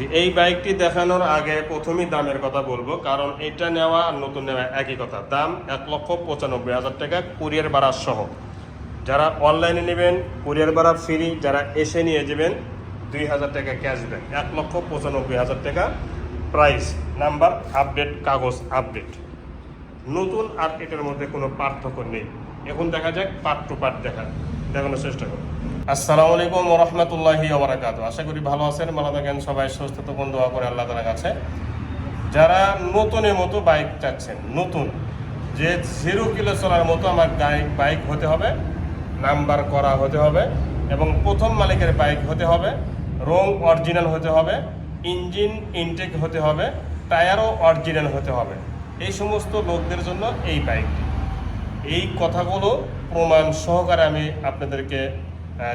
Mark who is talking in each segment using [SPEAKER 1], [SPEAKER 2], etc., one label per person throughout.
[SPEAKER 1] জি, এই বাইকটি দেখানোর আগে প্রথমেই দামের কথা বলব, কারণ এটা নেওয়া আর নতুন নেওয়া একই কথা। দাম এক লক্ষ পঁচানব্বই হাজার টাকা, কুরিয়ার ভাড়া সহ। যারা অনলাইনে নেবেন, কুরিয়ার ভাড়া ফ্রি, যারা এসে নিয়ে যাবেন, দুই হাজার টাকা ক্যাশ ক্যাশব্যাক, এক লক্ষ পঁচানব্বই হাজার টাকা। প্রাইস, নাম্বার, আপডেট, কাগজ, আপডেট। নতুন আর এটার মধ্যে কোনো পার্থক্য নেই। এখন দেখা যাক পার্ট টু পার্ট দেখা দেখানোর চেষ্টা করব। আসসালামু আলাইকুম রহমতুল্লাহি ওবরাকাত আশা করি ভালো আছেন, ভালো থাকেন, সবাই সুস্থ তখন দোয়া করে আল্লাহ তালার কাছে। যারা নতুনের মতো বাইক চাচ্ছেন, নতুন, যে জিরো কিলো চলার মতো আমার বাইক বাইক হতে হবে, নাম্বার করা হতে হবে, এবং প্রথম মালিকের বাইক হতে হবে, রং অরিজিনাল হতে হবে, ইঞ্জিন ইনটেক হতে হবে, টায়ারও অরিজিনাল হতে হবে। এই সমস্ত লোকদের জন্য এই বাইকটি। এই কথাগুলো প্রমাণ সহকারে আমি আপনাদেরকে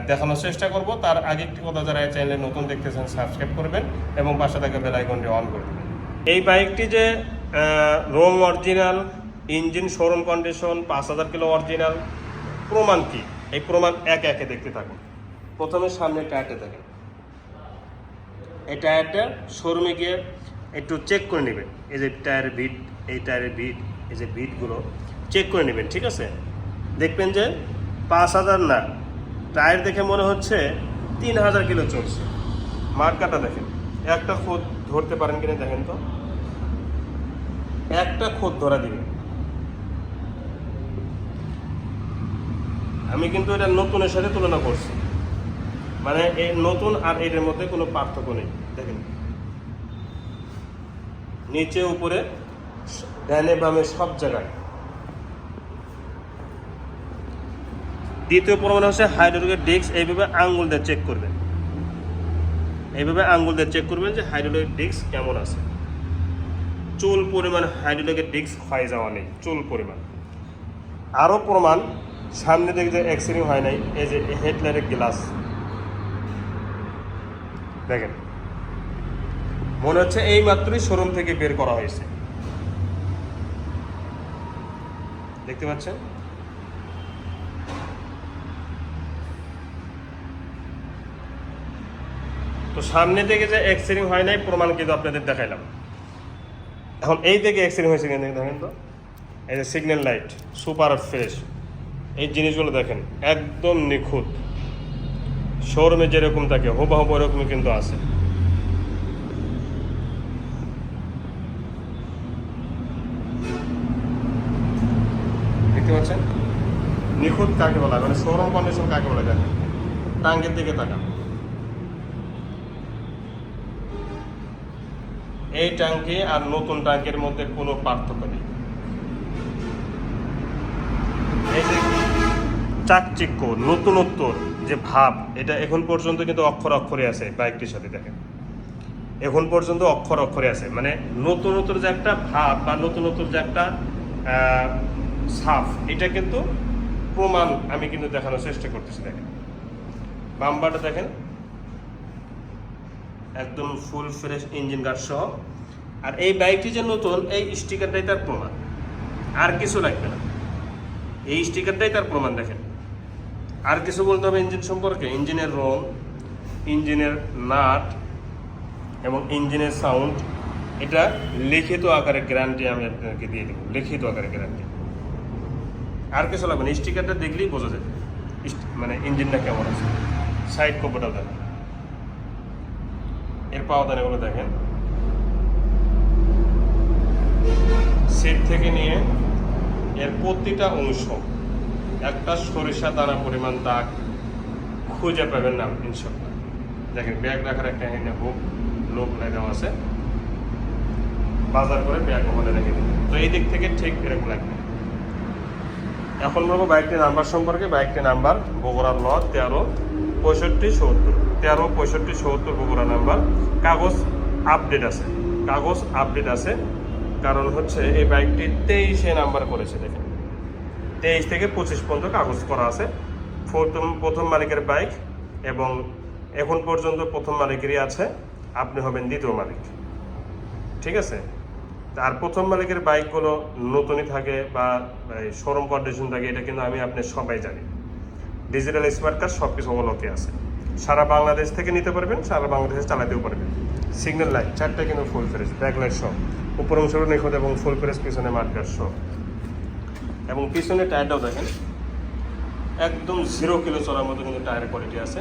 [SPEAKER 1] দেখানোর চেষ্টা করব। তার আগে একটি কথা যারা এই চ্যানেলে নতুন দেখতেছেন, সাবস্ক্রাইব করবেন এবং পাশে থাকা বেল আইকনটি অন করে দেবেন। এই বাইকটি যে রোম অরিজিনাল, ইঞ্জিন শোরুম কন্ডিশন, পাঁচ হাজার কিলো অরিজিনাল, প্রমাণ কি? এই প্রমাণ একে একে দেখতে থাকুন। প্রথমে সামনে টায়ারটা দেখেন। এই টায়ারটা শোরুমে গিয়ে একটু চেক করে নেবেন। এই যে টায়ারের বিট এই টায়ারের বিট এই যে বিটগুলো চেক করে নেবেন, ঠিক আছে? দেখবেন যে পাঁচ হাজার না টায়ার দেখে মনে হচ্ছে তিন হাজার কিলো চলছে। মার্কাটা দেখেন। একটা খোদ ধরতে পারেন কিনা দেখেন তো। একটা খোদ ধরা দিবে। আমি কিন্তু এটা নতুনের সাথে তুলনা করছি। মানে এই নতুন আর এটার মধ্যে কোনো পার্থক্য নেই। দেখেন। নিচে, উপরে ডানে, বামে সব জায়গায়। দ্বিতীয় প্রমাণ হচ্ছে হাইড্রোলিকের ডিস্ক, এইভাবে আঙ্গুল দিয়ে চেক করবেন। এইভাবে আঙ্গুল দিয়ে চেক করবেন যে হাইড্রোলিকের ডিস্ক কেমন আছে। চুল পরিমাণ হাইড্রোলিকের ডিস্ক ক্ষয় যাওয়া নেই, চুল পরিমাণ। আরও প্রমাণ, সামনে দিকে যে অ্যাক্সিডেন্ট হয় নাই, এই যে হেডলাইটের গ্লাস। দেখেন, মনে হচ্ছে এই মাত্রই শোরুম থেকে বের করা হয়েছে। দেখতে পাচ্ছেন? তো সামনে থেকে যে অ্যাক্সিডেন্ট হয় নাই, প্রমাণ কিন্তু আপনাদের দেখাইলাম। এখন এই থেকে অ্যাক্সিডেন্ট হয়েছে কিন্তু দেখেন তো। এই যে সিগন্যাল লাইট সুপার ফ্রেশ এই জিনিসগুলো দেখেন, একদম নিখুঁত। শোরুমে যেরকম থাকে হুবাহুব ওরকমই কিন্তু আছে। দেখতে পাচ্ছেন? নিখুঁত কাকে বলা মানে শোরুম কন্ডিশন কাকে বলা যায় টাঙ্গের দিকে তাকান। এই ট্যাঙ্কি আর নতুন ট্যাঙ্কের মধ্যে কোনো পার্থক্য নেই। চাকচিক্য নতুনত্ব যে ভাব, এটা এখন পর্যন্ত কিন্তু অক্ষর অক্ষরে আছে বাইকটির সাথে, দেখেন। এখন পর্যন্ত অক্ষর অক্ষরে আছে। মানে নতুনত্বর যে একটা ভাব বা নতুনত্ব যে একটা সাফ এটা কিন্তু প্রমাণ আমি কিন্তু দেখানোর চেষ্টা করতেছি, দেখেন। বাম্বারটা দেখেন। একদম ফুল ফ্রেশ ইঞ্জিন গার্ড সহ। আর এই বাইকটি যে নতুন, এই স্টিকারটাই তার প্রমাণ। আর কিছু লাগবে না। এই স্টিকারটাই তার প্রমাণ দেখেন। আর কিছু বলতে হবে ইঞ্জিন সম্পর্কে। ইঞ্জিনের রং ইঞ্জিনের নাট এবং ইঞ্জিনের সাউন্ড এটা লিখিত আকারে গ্যারান্টি আমি আপনাকে দিয়ে দেবো। লিখিত আকারে গ্যারান্টি আর কিছু লাগবে না। স্টিকারটা দেখলেই বোঝা যায়। মানে ইঞ্জিনটা কেমন আছে। সাইড দেখেন এর পাওদানিগুলো দেখেন। সিট থেকে নিয়ে এর প্রতিটা অংশ, একটা সরিষা দানা পরিমাণ দাগ খুঁজে পাবেন না ইনশাল্লাহ দেখেন, ব্যাগ রাখার একটা এখানে হুক, লোক দেওয়া আছে। বাজার করে ব্যাগ ওখানে রেখে দিন। তো এই দিক থেকে ঠিক এরকম লাগবে। এখন বলব বাইকটির নাম্বার সম্পর্কে। বাইকটির নাম্বার বগুড়া ল তেরো, পঁয়ষট্টি, সত্তর। তেরো, পঁয়ষট্টি, সত্তর বগুড়া নাম্বার। কাগজ আপডেট আছে। কাগজ আপডেট আছে। কারণ হচ্ছে এই বাইকটি তেইশে নাম্বার করেছে, দেখেন। তেইশ থেকে পঁচিশ পর্যন্ত কাগজ করা আছে। প্রথম প্রথম মালিকের বাইক এবং এখন পর্যন্ত প্রথম মালিকেরই আছে। আপনি হবেন দ্বিতীয় মালিক। ঠিক আছে? আর প্রথম মালিকের বাইকগুলো নতুনই থাকে বা শোরুম কন্ডিশন থাকে, এটা কিন্তু আমি আপনি সবাই জানি। ডিজিটাল স্মার্ট কার্ড সব কিছু অবলকে আছে। সারা বাংলাদেশ থেকে নিতে পারবেন, সারা বাংলাদেশে চালাতেও পারবেন। সিগন্যাল লাইট চারটা কিন্তু ফুল ফ্রেশ ব্যাক লাইট সহ। উপর অংশটা নিখুঁত এবং ফুল ফ্রেশ পিছনে মাঠগার সহ। এবং পিছনে টায়ারটাও দেখেন, একদম জিরো কিলো চলার মতো কিন্তু টায়ারের কোয়ালিটি আছে।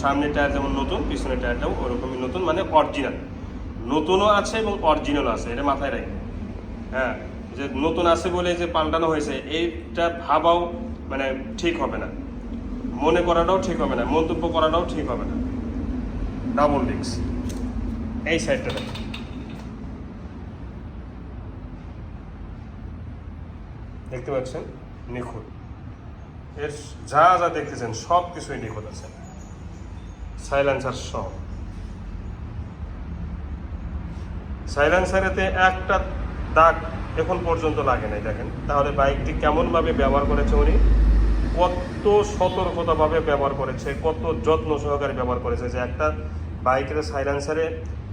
[SPEAKER 1] সামনে টায়ার যেমন নতুন পিছনের টায়ারটাও ওরকমই নতুন মানে অরিজিনাল নতুনও আছে এবং অরিজিনালও আছে, এটা মাথায় রাখবেন। হ্যাঁ যে নতুন আছে বলে যে পাল্টানো হয়েছে, এইটা ভাবাও মানে ঠিক হবে না। মনে করাটাও ঠিক হবে না, মন্তব্য করাটাও ঠিক হবে না। ডাবল ডিক্স এই সাইডটা দেখতে পাচ্ছেন? নিখুঁত। এর যা যা দেখতেছেন, সব কিছুই নিখুঁত আছে। সাইলেন্সার সব সাইলেন্সারেতে একটা দাগ এখন পর্যন্ত লাগে নাই, দেখেন। তাহলে বাইকটি কেমনভাবে ব্যবহার করেছে উনি? কত সতর্কতাভাবে ব্যবহার করেছে, কত যত্ন সহকারে ব্যবহার করেছে যে একটা বাইকের সাইলেন্সারে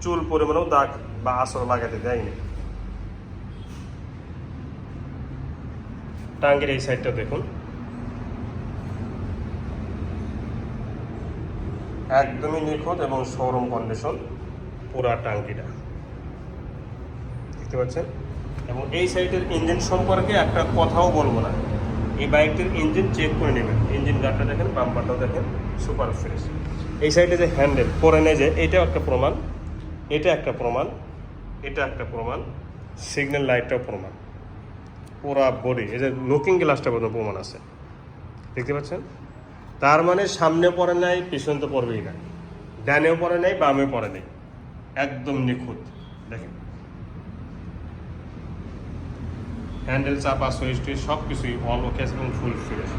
[SPEAKER 1] চুল পরিমাণেও দাগ বা আসর লাগাতে দেয়নি। টাঙ্গের এই সাইডটা দেখুন। একদমই নিখুঁত এবং শোরুম কন্ডিশন পুরা টাঙ্কিটা দেখতে পাচ্ছেন? এবং এই সাইডের ইঞ্জিন সম্পর্কে একটা কথাও বলব না। এই বাইকটির ইঞ্জিন চেক করে নেবেন। ইঞ্জিন গার্ডটা দেখেন বাম্পারটাও দেখেন সুপার ফ্রেশ এই সাইডে যে হ্যান্ডেল পরে নেয় যে এটাও একটা প্রমাণ এটা একটা প্রমাণ এটা একটা প্রমাণ সিগন্যাল লাইটটাও প্রমাণ। পুরা বডি এই যে লুকিং গ্লাসটা পর্যন্ত প্রমাণ আছে। দেখতে পাচ্ছেন? তার মানে সামনে পড়ে নাই, পিছন তো পড়বেই না। ডানেও পড়ে নাই বামেও পড়ে নাই। একদম নিখুঁত। দেখেন। হ্যান্ডেল চাপা সুইচ টুইচ সব কিছুই অল ওকে এবং ফুল ফ্রেশ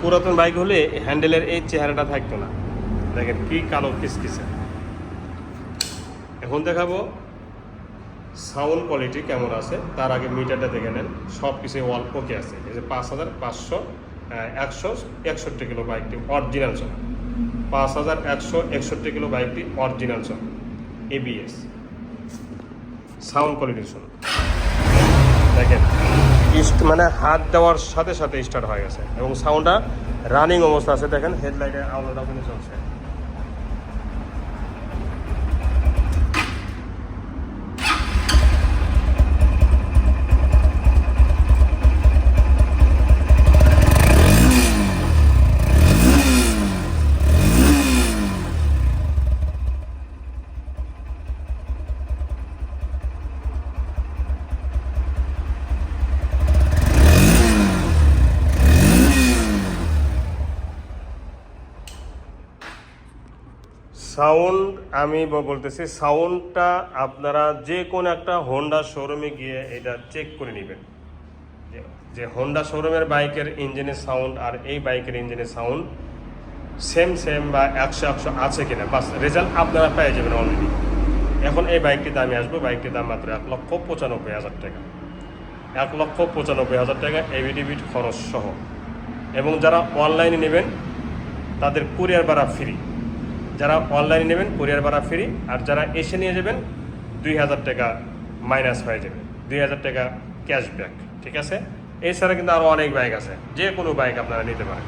[SPEAKER 1] পুরাতন বাইক হলে হ্যান্ডেলের এই চেহারাটা থাকতো না। দেখেন কি কালো কিসকিসে। এখন দেখাবো সাউন্ড কোয়ালিটি কেমন আছে, তার আগে মিটারটা দেখে নেন। সব কিছু অল ওকে আছে। এই যে পাঁচ হাজার পাঁচশো একশো একষট্টি কিলো বাইকটি অরিজিনাল চলা। পাঁচ হাজার একশো একষট্টি কিলো বাইকটি অরিজিনাল চলা। এবিএস সাউন্ড কোয়ালিটি শুনুন দেখেন ইস্ট মানে হাত দেওয়ার সাথে সাথে স্টার্ট হয়ে গেছে। এবং সাউন্ডটা রানিং অবস্থা আছে, দেখেন হেডলাইটের আলোটা কিন্তু চলছে। সাউন্ড আমি বলতেছি, সাউন্ডটা আপনারা যে কোনো একটা হোন্ডা শোরুমে গিয়ে এটা চেক করে নেবেন। যে- হোন্ডা শোরুমের বাইকের ইঞ্জিনের সাউন্ড আর এই বাইকের ইঞ্জিনের সাউন্ড সেম সেম বা একশো একশো আছে কিনা। বাস রেজাল্ট আপনারা পেয়ে যাবেন অলরেডি এখন এই বাইকটির দামে আসব। বাইকটির দাম মাত্র এক লক্ষ পঁচানব্বই হাজার টাকা। এক লক্ষ পঁচানব্বই হাজার টাকা এভিডিবিট খরচ সহ। এবং যারা অনলাইনে নেবেন, তাদের কুরিয়ার ভাড়া ফ্রি যারা অনলাইনে নেবেন কোরিয়ার ভাড়া ফ্রি আর যারা এসে নিয়ে যাবেন, দুই হাজার টাকা মাইনাস হয়ে যাবে। দুই হাজার টাকা ক্যাশব্যাক ঠিক আছে? এছাড়া কিন্তু আরও অনেক বাইক আছে যে কোনো বাইক আপনারা নিতে পারেন।